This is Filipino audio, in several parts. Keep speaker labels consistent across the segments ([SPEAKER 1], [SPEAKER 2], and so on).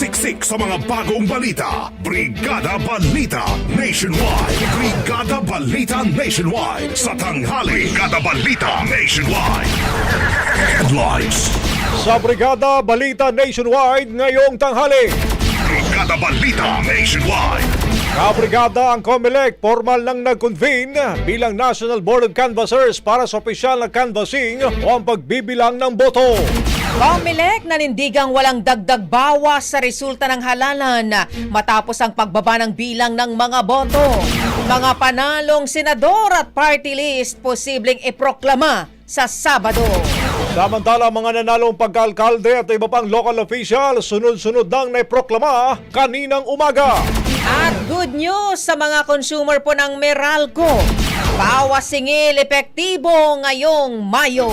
[SPEAKER 1] Siksik sa mga bagong balita. Brigada Balita Nationwide. Brigada Balita Nationwide sa tanghali. Brigada Balita Nationwide. Headlines.
[SPEAKER 2] Sa Brigada Balita Nationwide ngayong tanghali.
[SPEAKER 1] Brigada Balita Nationwide.
[SPEAKER 2] Kabrigada ang COMELEC formal nang nag-convene bilang National Board of Canvassers para sa opisyal na canvassing o ang pagbibilang ng boto.
[SPEAKER 3] Comelec nanindigang walang dagdag bawas sa resulta ng halalan matapos ang pagbaba ng bilang ng mga boto. Mga panalong senador at party list posibleng iproklama sa Sabado.
[SPEAKER 2] Samantala mga nanalong pagkalkalde at iba pang local official sunod-sunod nang naiproklama kaninang umaga.
[SPEAKER 3] At good news sa mga consumer po ng Meralco. Bawas singil epektibo ngayong Mayo.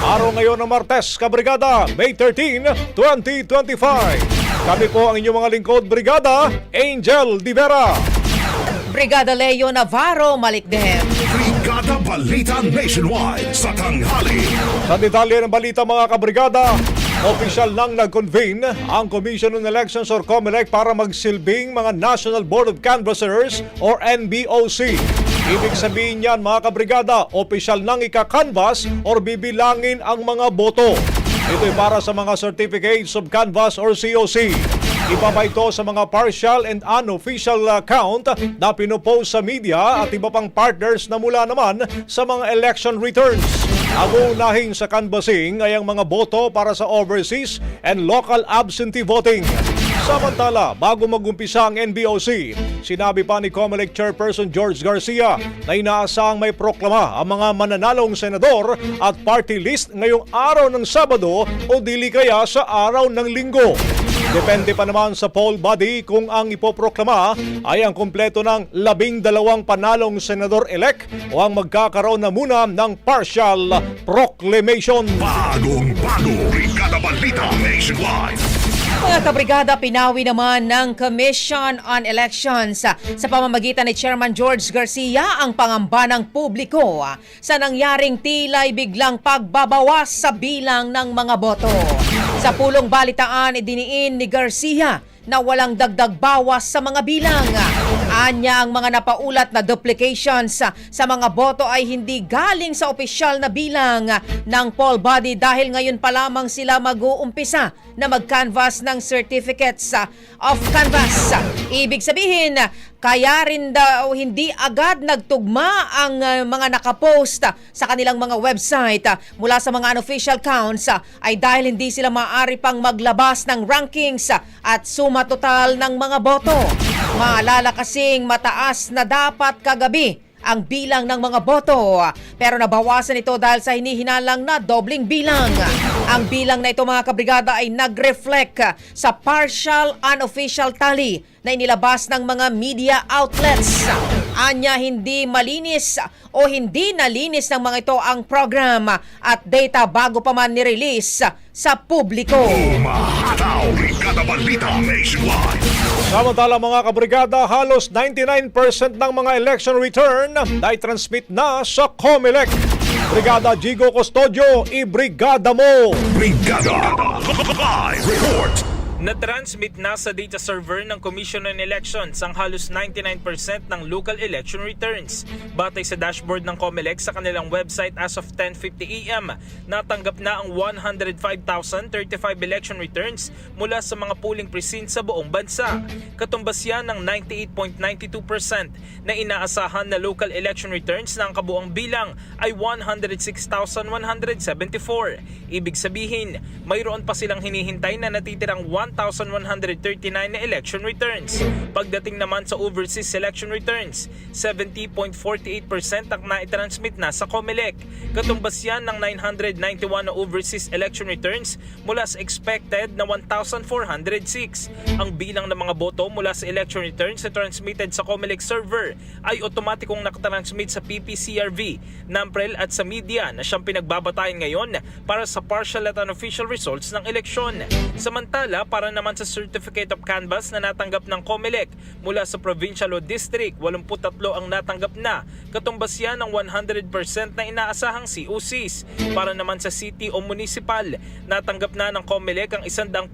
[SPEAKER 2] Araw ngayon ng Martes, Kabrigada, May 13, 2025. Kami po ang inyong mga lingkod, Brigada Angel Divera.
[SPEAKER 3] Brigada Leo Navarro Malikdem.
[SPEAKER 1] Brigada Balita Nationwide sa tanghali.
[SPEAKER 2] Sa detalye ng balita mga kabrigada, opisyal nang nag-convene ang Commission on Elections or COMELEC para magsilbing mga National Board of Canvassers or NBOC. Ibig sabihin yan mga kabrigada, opisyal nang ika-canvass or bibilangin ang mga boto. Ito'y para sa mga Certificates of Canvass or COC. Iba pa ito sa mga partial and unofficial count na pinopost sa media at iba pang partners na mula naman sa mga election returns. Ang unahin sa canvassing ay ang mga boto para sa overseas and local absentee voting. Samantala, bago magumpisa ang NBOC, sinabi pa ni COMELEC Chairperson George Garcia na inaasahang may proklama ang mga mananalong senador at party list ngayong araw ng Sabado o dili kaya sa araw ng Linggo. Depende pa naman sa poll body kung ang ipoproklama ay ang kumpleto ng labing dalawang panalong senador-elect o ang magkakaroon na muna ng partial proclamation.
[SPEAKER 1] Bagong bago, Brigada Balita Nationwide.
[SPEAKER 3] Mga kabrigada, pinawi naman ng Commission on Elections sa pamamagitan ni Chairman George Garcia ang pangamba ng publiko sa nangyaring tilay biglang pagbabawas sa bilang ng mga boto. Sa pulong balitaan, idiniin ni Garcia na walang dagdag bawas sa mga bilang. Anya ang mga napaulat na duplications sa, mga boto ay hindi galing sa opisyal na bilang ng poll body dahil ngayon pa lamang sila mag-uumpisa na mag-canvass ng certificates of canvass. Ibig sabihin, kaya rin daw hindi agad nagtugma ang uh, mga nakapost uh, sa kanilang mga website uh, mula sa mga unofficial counts uh, ay dahil hindi sila maaari pang maglabas ng rankings uh, at suma total ng mga boto. Maalala kasing mataas na dapat kagabi ang bilang ng mga boto pero nabawasan ito dahil sa hinihinalang na dobling bilang. Ang bilang na ito mga kabrigada ay nag-reflect sa partial unofficial tally na inilabas ng mga media outlets. Anya hindi malinis o hindi nalinis ng mga ito ang program at data bago pa man nirelease sa publiko.
[SPEAKER 1] Umahataw, Brigada Balita Nationwide.
[SPEAKER 2] Samantala mga kabrigada, halos 99% ng mga election return na transmit na sa COMELEC. Brigada Jigo Custodio, ibrigada mo!
[SPEAKER 1] Brigada Live Report.
[SPEAKER 4] Na-transmit na sa data server ng Commission on Elections ang halos 99% ng local election returns. Batay sa dashboard ng COMELEC sa kanilang website as of 10.50 AM, natanggap na ang 105,035 election returns mula sa mga polling precincts sa buong bansa. Katumbas yan ng 98.92% na inaasahan na local election returns ng kabuang bilang ay 106,174. Ibig sabihin, mayroon pa silang hinihintay na natitirang 1,139 na election returns. Pagdating naman sa overseas election returns, 70.48% ang naitransmit na sa COMELEC. Katumbas yan ng 991 na overseas election returns mula sa expected na 1,406. Ang bilang ng mga boto mula sa election returns na transmitted sa COMELEC server ay otomatikong nakatransmit sa PPCRV, NAMPREL at sa media na siyang pinagbabatayan ngayon para sa partial at unofficial results ng eleksyon. Samantala, para naman sa Certificate of Canvas na natanggap ng COMELEC mula sa provincial o district, 83 ang natanggap na. Katumbas yan ng 100% na inaasahang COCs. Para naman sa city o municipal, natanggap na ng COMELEC ang 100%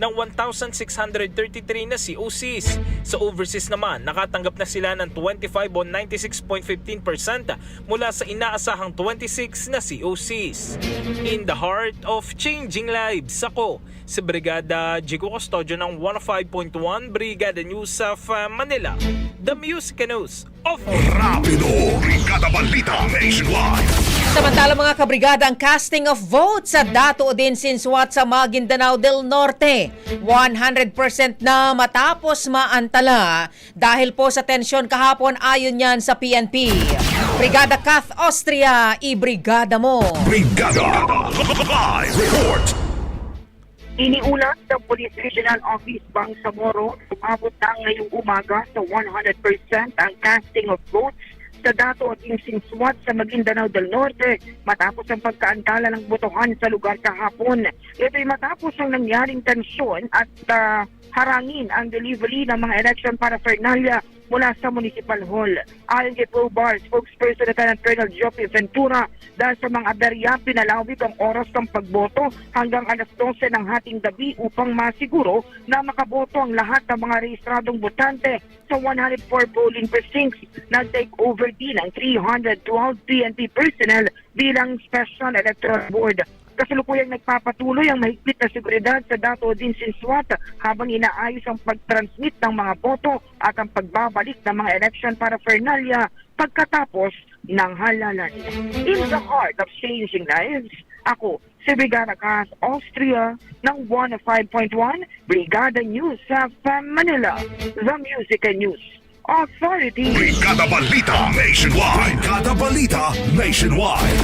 [SPEAKER 4] ng 1,633 na COCs. Sa overseas naman, nakatanggap na sila ng 25 o 96.15% mula sa inaasahang 26 na COCs. In the heart of changing lives, ako si Brigada Jigo Custodio ng 105.1 Brigada News of uh, Manila. The Music News of
[SPEAKER 1] Rapido, Brigada Balita Nationwide.
[SPEAKER 3] Samantala mga kabrigada, ang casting of votes sa Dato din Sinswat sa Maguindanao del Norte. 100% na matapos maantala dahil po sa tensyon kahapon ayon yan sa PNP. Brigada Kath Austria, i-brigada mo.
[SPEAKER 1] Brigada Live Report.
[SPEAKER 5] Iniulat ng Police Regional Office Bangsamoro, umabot na ngayong umaga sa 100% ang casting of votes sa Dato at Insinswat sa Maguindanao del Norte matapos ang pagkaantala ng botohan sa lugar kahapon. Ito'y matapos ang nangyaring tensyon at ah, harangin ang delivery ng mga election paraphernalia mula sa Municipal Hall. Ayon kay ProBar spokesperson Lieutenant Colonel Joffrey Ventura, dahil sa mga aberya, pinalawig ang oras ng pagboto hanggang alas 12 ng hating gabi upang masiguro na makaboto ang lahat ng mga rehistradong botante sa 104 polling precincts. Nag-take over din ang 312 PNP personnel bilang Special Electoral Board. Kasalukuyang nagpapatuloy ang mahigpit na seguridad sa Dato din Sinswat habang inaayos ang pag-transmit ng mga boto at ang pagbabalik ng mga election paraphernalia pagkatapos ng halalan. In the heart of changing lives, ako si Brigada Cas Austria ng 105.1 Brigada News sa Manila, The Music and News Authority.
[SPEAKER 1] Brigada Balita Nationwide. Brigada Balita Nationwide.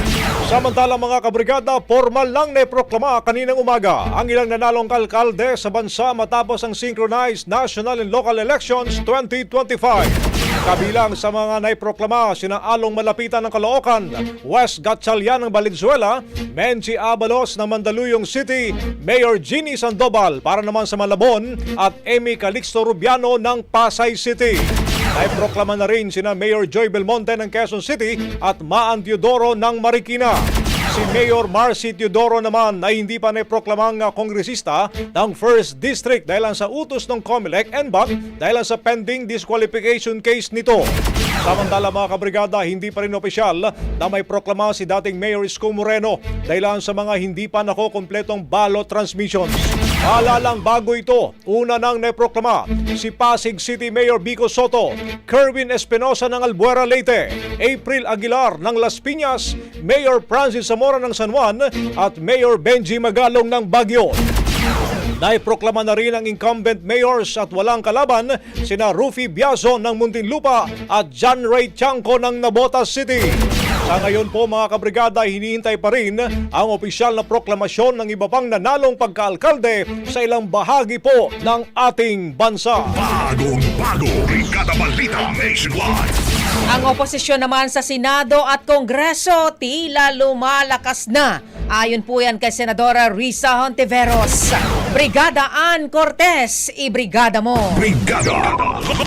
[SPEAKER 2] Samantala mga kabrigada, formal lang na proklama kaninang umaga ang ilang nanalong kalkalde sa bansa matapos ang synchronized national and local elections 2025. Kabilang sa mga naiproklama sina Along Malapitan ng Caloocan, West Gatchalian ng Valenzuela, Menchi Abalos ng Mandaluyong City, Mayor Ginny Sandoval para naman sa Malabon at Amy Calixto Rubiano ng Pasay City. Naiproklama na rin sina Mayor Joy Belmonte ng Quezon City at Maan Teodoro ng Marikina. Si Mayor Marcy Teodoro naman ay hindi pa naiproklamang kongresista ng 1st District dahil sa utos ng COMELEC and BAC dahil sa pending disqualification case nito. Samantala mga kabrigada, hindi pa rin opisyal na may proklama si dating Mayor Isko Moreno dahil sa mga hindi pa nakokompletong ballot transmissions. Maalalang bago ito, una nang naiproklama si Pasig City Mayor Bico Soto, Kerwin Espinosa ng Albuera Leyte, April Aguilar ng Las Piñas, Mayor Francis Zamora ng San Juan at Mayor Benji Magalong ng Baguio. Naiproklama na rin ang incumbent mayors at walang kalaban sina Rufy Biazo ng Muntinlupa at John Ray Chanco ng Nabotas City. Sa ngayon po mga kabrigada, hinihintay pa rin ang opisyal na proklamasyon ng iba pang nanalong pagkaalkalde sa ilang bahagi po ng ating bansa.
[SPEAKER 1] Bagong bago. Brigada Balita Nationwide.
[SPEAKER 3] Ang oposisyon naman sa Senado at Kongreso tila lumalakas na. Ayon po yan kay Senadora Risa Hontiveros. Brigada Ann Cortez, ibrigada mo.
[SPEAKER 1] Brigada.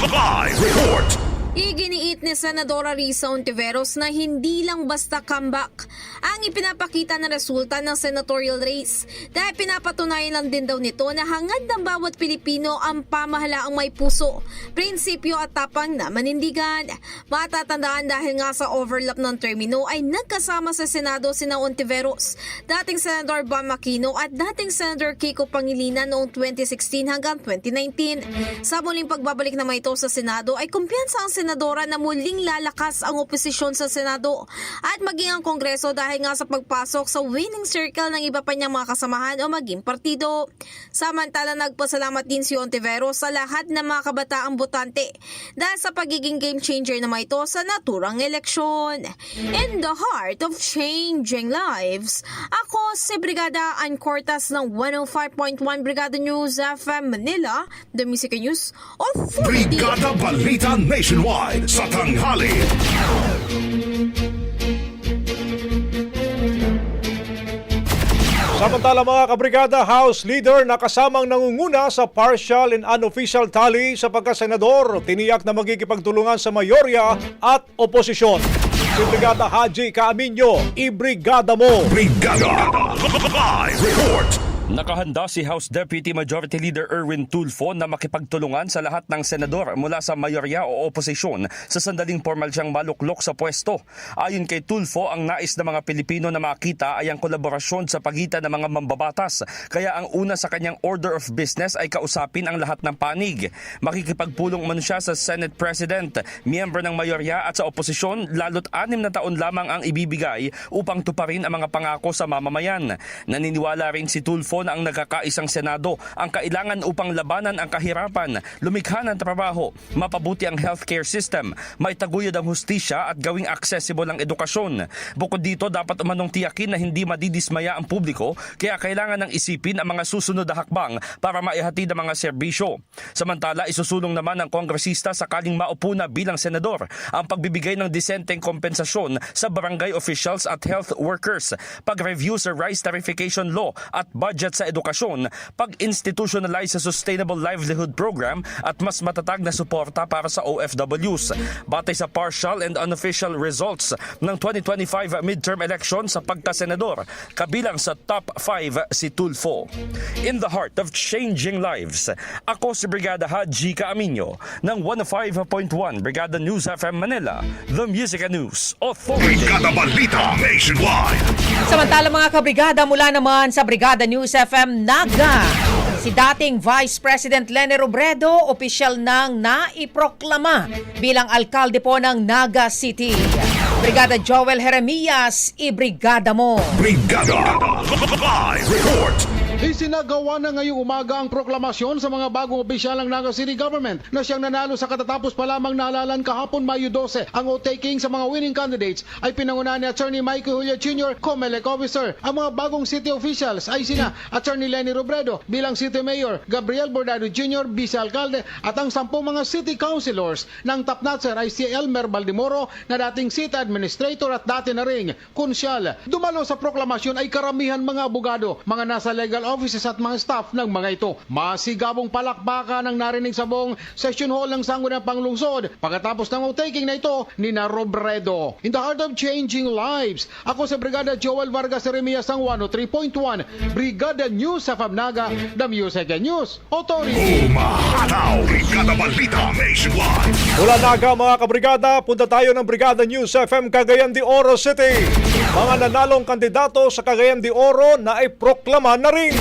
[SPEAKER 1] Live report.
[SPEAKER 6] Iginiit ni Senadora Risa Ontiveros na hindi lang basta comeback ang ipinapakita na resulta ng senatorial race dahil pinapatunayan lang din daw nito na hangad ng bawat Pilipino ang pamahalaang may puso, prinsipyo at tapang na manindigan. Matatandaan dahil nga sa overlap ng termino ay nagkasama sa Senado sina Ontiveros, dating Senador Bam Aquino at dating Senator Kiko Pangilinan noong 2016 hanggang 2019. Sa muling pagbabalik naman ito sa Senado ay kumpiyansa ang senadora na muling lalakas ang oposisyon sa Senado at maging ang Kongreso dahil nga sa pagpasok sa winning circle ng iba pa niyang mga kasamahan o maging partido. Samantala nagpasalamat din si Ontiveros sa lahat ng mga kabataang botante dahil sa pagiging game changer naman ito sa naturang eleksyon. In the heart of changing lives, ako si Brigada Ann Cortas ng 105.1 Brigada News FM Manila, The Music News Authority.
[SPEAKER 1] Brigada Balita Nationwide. Sa tanghali.
[SPEAKER 2] Samantala mga kabrigada, House Leader na kasamang nangunguna sa partial and unofficial tally sa pagkasenador, tiniyak na magkikipagtulungan sa mayorya at oposisyon. Si Brigada Haji Kaaminyo, ibrigada mo!
[SPEAKER 1] Brigada. Live report.
[SPEAKER 7] Nakahanda si House Deputy Majority Leader Erwin Tulfo na makipagtulungan sa lahat ng senador mula sa mayorya o oposisyon sa sandaling formal siyang maluklok sa pwesto. Ayon kay Tulfo, ang nais ng mga Pilipino na makita ay ang kolaborasyon sa pagitan ng mga mambabatas. Kaya ang una sa kanyang order of business ay kausapin ang lahat ng panig. Makikipagpulong man siya sa Senate President, miyembro ng mayorya at sa oposisyon, lalo't anim na taon lamang ang ibibigay upang tuparin ang mga pangako sa mamamayan. Naniniwala rin si Tulfo na ang nagkakaisang Senado ang kailangan upang labanan ang kahirapan, lumikha ng trabaho, mapabuti ang healthcare system, may taguyod ang hustisya at gawing accessible ang edukasyon. Bukod dito, dapat umanong tiyakin na hindi madidismaya ang publiko kaya kailangan ng isipin ang mga susunod na hakbang para maihatid ang mga serbisyo. Samantala, isusulong naman ng kongresista sakaling maupo na bilang senador ang pagbibigay ng disenteng kompensasyon sa barangay officials at health workers, pag-review sa rice tarification law at budget sa edukasyon, pag-institutionalize sa Sustainable Livelihood Program at mas matatag na suporta para sa OFWs. Batay sa partial and unofficial results ng 2025 midterm election sa pagkasenador, kabilang sa top 5 si Tulfo. In the heart of changing lives, ako si Brigada Haji Kaaminyo ng 105.1 Brigada News FM Manila, The Music and News Authority.
[SPEAKER 1] Brigada Balita Nationwide.
[SPEAKER 3] Samantala mga kabrigada mula naman sa Brigada News FM Naga. Si dating Vice President Lene Robredo, opisyal nang naiproklama bilang alkalde po ng Naga City. Brigada Joel Jeremias, ibrigada mo.
[SPEAKER 1] Brigada. Live report.
[SPEAKER 8] Isinagawa na ngayong umaga ang proklamasyon sa mga bagong opisyal ng Naga City Government na siyang nanalo sa katatapos pa lamang naalalan kahapon Mayo 12. Ang o-taking sa mga winning candidates ay pinangunahan ni Attorney Michael Julia Jr., COMELEC officer. Ang mga bagong city officials ay sina Attorney Lenny Robredo bilang City Mayor, Gabriel Bordado Jr., Vice Alcalde at ang sampung mga city councilors ng Tapnatser ay si Elmer Baldimoro na dating city administrator at dati na ring konsyal. Dumalo sa proklamasyon ay karamihan mga abogado, mga nasa legal offices at mga staff ng mga ito. Masigabong palakpakan ang narinig sa buong session hall ng Sangguniang Panglungsod pagkatapos ng taking na ito ni na Robredo. In the heart of changing lives, ako sa Brigada Joel Vargas Remias ng 103.1, Brigada News sa Fabnaga, The Music and News Authority.
[SPEAKER 1] Umahataw! Brigada Balita Nationwide!
[SPEAKER 2] Mula naga mga kabrigada, punta tayo ng Brigada News FM Cagayan de Oro City. Mga nanalong kandidato sa Cagayan de Oro na ay proklama na rin.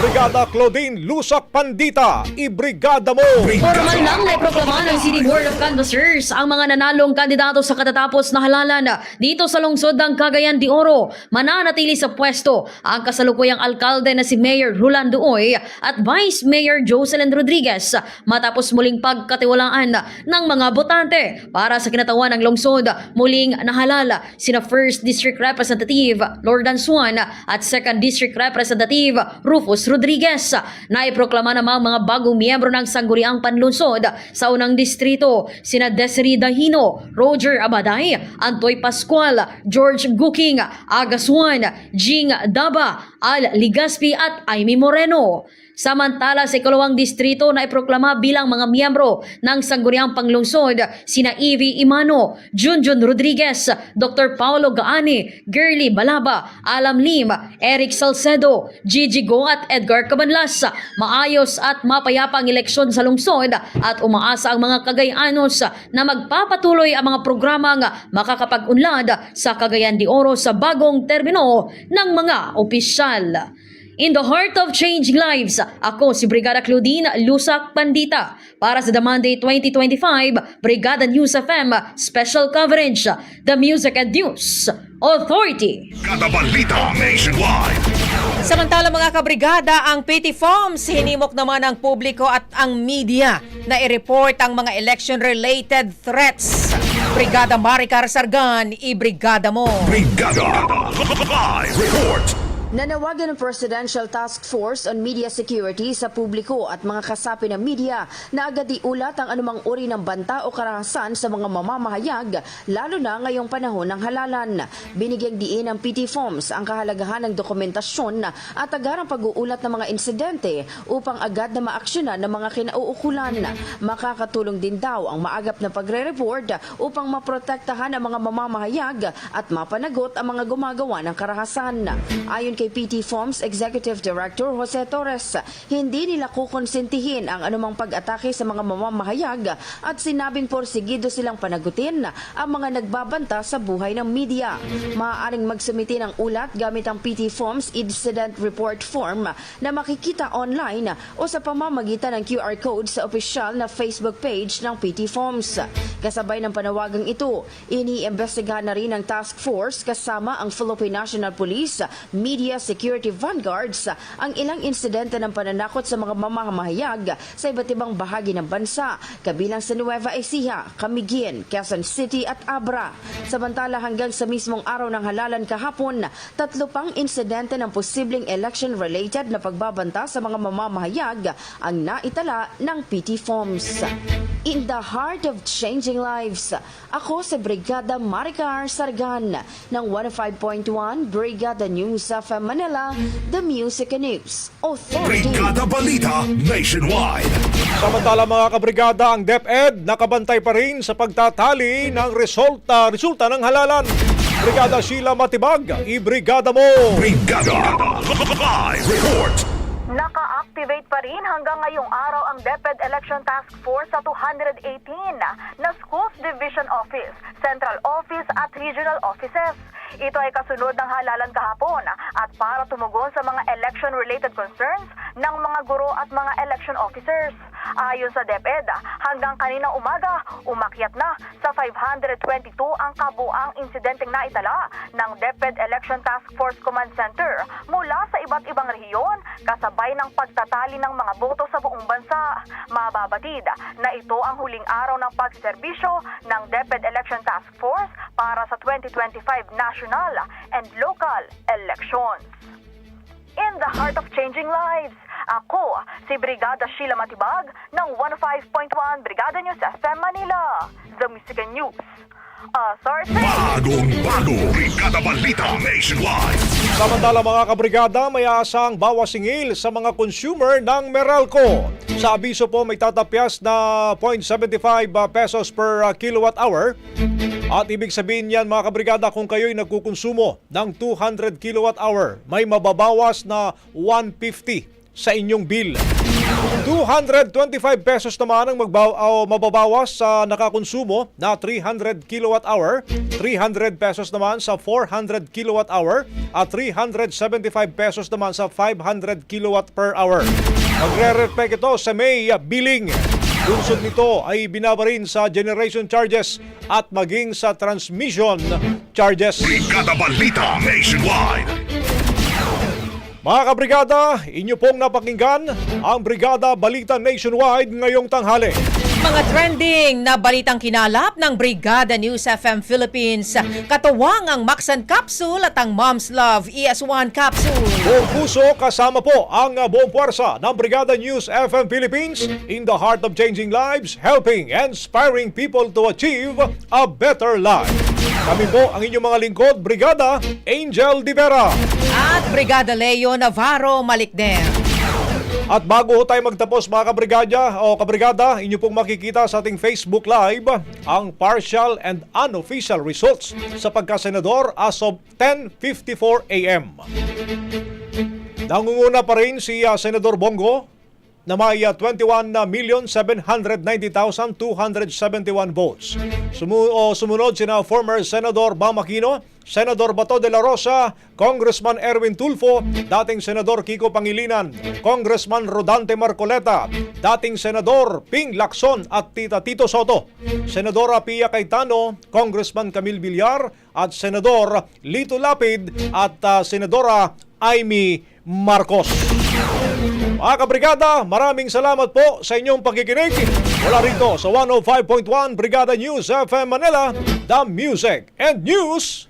[SPEAKER 2] Brigada Claudine Lusak Pandita, ibrigada mo!
[SPEAKER 9] Formal nang naiproklama ng City Board of Canvassers ang mga nanalong kandidato sa katatapos na halalan dito sa lungsod ng Cagayan de Oro. Mananatili sa pwesto ang kasalukuyang alkalde na si Mayor Rolando Oy at Vice Mayor Jocelyn Rodriguez matapos muling pagkatiwalaan ng mga botante para sa kinatawan ng lungsod. Muling nahalala sina First District Representative Lordan Swan at Second District Representative Rufus Rodriguez. Naiproklama namang mga bagong miyembro ng Sangguniang Panlunsod sa unang distrito, sina Desiree Dahino, Roger Abaday, Antoy Pascual, George Guking, Agaswan, Jing Daba, Al Ligaspi at Amy Moreno. Samantala sa ikalawang distrito na iproklama bilang mga miyembro ng Sangguniang Panglungsod sina Evie Imano, Junjun Rodriguez, Dr. Paolo Gaani, Girly Balaba, Alam Lim, Eric Salcedo, Gigi Go at Edgar Cabanlas. Maayos at mapayapang eleksyon sa lungsod at umaasa ang mga Cagayanos na magpapatuloy ang mga programang makakapag-unlad sa Cagayan de Oro sa bagong termino ng mga opisyal. In the heart of changing lives, ako si Brigada Claudine Lusak Pandita para sa The Monday 2025 Brigada News FM Special Coverage, The Music and News Authority.
[SPEAKER 1] Brigada Balita Nationwide!
[SPEAKER 3] Samantala mga kabrigada, ang PT Forms hinimok naman ang publiko at ang media na i-report ang mga election-related threats. Brigada Maricar Sargan, i-brigada mo.
[SPEAKER 1] Brigada! Live report!
[SPEAKER 10] Nanawagan ng Presidential Task Force on Media Security sa publiko at mga kasapi ng media na agad iulat ang anumang uri ng banta o karahasan sa mga mamamahayag, lalo na ngayong panahon ng halalan. Binigyang diin ng PT Forms ang kahalagahan ng dokumentasyon at agarang pag-uulat ng mga insidente upang agad na maaksyonan ng mga kinauukulan. Makakatulong din daw ang maagap na pagre-report upang maprotektahan ang mga mamamahayag at mapanagot ang mga gumagawa ng karahasan. Ayon kay PT Forms Executive Director Jose Torres, hindi nila kukonsentihin ang anumang pag-atake sa mga mamamahayag at sinabing porsigido silang panagutin ang mga nagbabanta sa buhay ng media. Maaaring magsumiti ng ulat gamit ang PT Forms Incident Report Form na makikita online o sa pamamagitan ng QR code sa opisyal na Facebook page ng PT Forms. Kasabay ng panawagang ito, iniimbestigahan na rin ng task force kasama ang Philippine National Police, Media Security Vanguards ang ilang insidente ng pananakot sa mga mamamahayag sa iba't ibang bahagi ng bansa, kabilang sa Nueva Ecija, Camiguin, Quezon City at Abra. Samantala hanggang sa mismong araw ng halalan kahapon, tatlo pang insidente ng posibleng election-related na pagbabanta sa mga mamamahayag ang naitala ng PT Forms. In the heart of changing lives, ako sa Brigada Maricar Sargan ng 105.1 Brigada News of Manila, The Music and News Authority.
[SPEAKER 1] Brigada Balita Nationwide!
[SPEAKER 2] Samantala mga kabrigada, ang DepEd nakabantay pa rin sa pagtatali ng resulta, resulta ng halalan. Brigada Sheila Matibag, i-brigada mo!
[SPEAKER 1] Brigada! Live report!
[SPEAKER 11] Naka-activate pa rin hanggang ngayong araw ang DepEd Election Task Force sa 218 na Schools Division Office, Central Office at Regional Offices. Ito ay kasunod ng halalan kahapon at para tumugon sa mga election-related concerns ng mga guro at mga election officers. Ayon sa DepEd, hanggang kaninang umaga, umakyat na sa 522 ang kabuang insidenteng naitala ng DepEd Election Task Force Command Center mula sa iba't ibang rehiyon kasabay ng pagtatali ng mga boto sa buong bansa. Mababatid na ito ang huling araw ng pagserbisyo ng DepEd Election Task Force para sa 2025 national and local elections. In the heart of changing lives, ako si Brigada Sheila Matibag ng 105.1 Brigada News FM Manila, The Music News. Authority!
[SPEAKER 1] Bagong bago, Brigada Balita Nationwide.
[SPEAKER 2] Samantala mga kabrigada, may asang bawas singil sa mga consumer ng Meralco. Sa abiso po may tatapyas na 0.75 pesos per uh, kilowatt hour. At ibig sabihin yan mga kabrigada kung kayo'y nagkukonsumo ng 200 kilowatt hour, may mababawas na 150 sa inyong bill. 225 pesos naman ang magbaw o mababawas sa nakakonsumo na 300 kilowatt hour, 300 pesos naman sa 400 kilowatt hour at 375 pesos naman sa 500 kilowatt per hour. Magre-reflect ito sa May billing. Lunsod nito ay binaba rin sa generation charges at maging sa transmission charges.
[SPEAKER 1] Brigada Balita Nationwide.
[SPEAKER 2] Mga kabrigada, inyo pong napakinggan ang Brigada Balita Nationwide ngayong tanghali.
[SPEAKER 3] Mga trending na balitang kinalap ng Brigada News FM Philippines. Katuwang ang Maxan Capsule at ang Mom's Love ES1 Capsule.
[SPEAKER 2] Buong puso kasama po ang uh, buong puwersa ng Brigada News FM Philippines in the heart of changing lives, helping and inspiring people to achieve a better life. Kami po ang inyong mga lingkod, Brigada Angel Divera.
[SPEAKER 3] At Brigada Leo Navarro Malikden.
[SPEAKER 2] At bago ho tayo magtapos mga kabrigada o kabrigada, inyo pong makikita sa ating Facebook Live ang partial and unofficial results sa pagkasenador as of 10.54 a.m. Nangunguna pa rin si uh, Senador Bongo na may uh, 21,790,271 votes. Sumu- o, sumunod sina former Senador Bam Aquino, Senador Bato de la Rosa, Congressman Erwin Tulfo, dating Senador Kiko Pangilinan, Congressman Rodante Marcoleta, dating Senador Ping Lacson at Tita Tito Soto, Senadora Pia Cayetano, Congressman Camille Villar at Senador Lito Lapid at uh, Senadora Amy Marcos. Mga kabrigada, maraming salamat po sa inyong pagkikinig. Wala rito sa 105.1 Brigada News FM Manila, The Music and News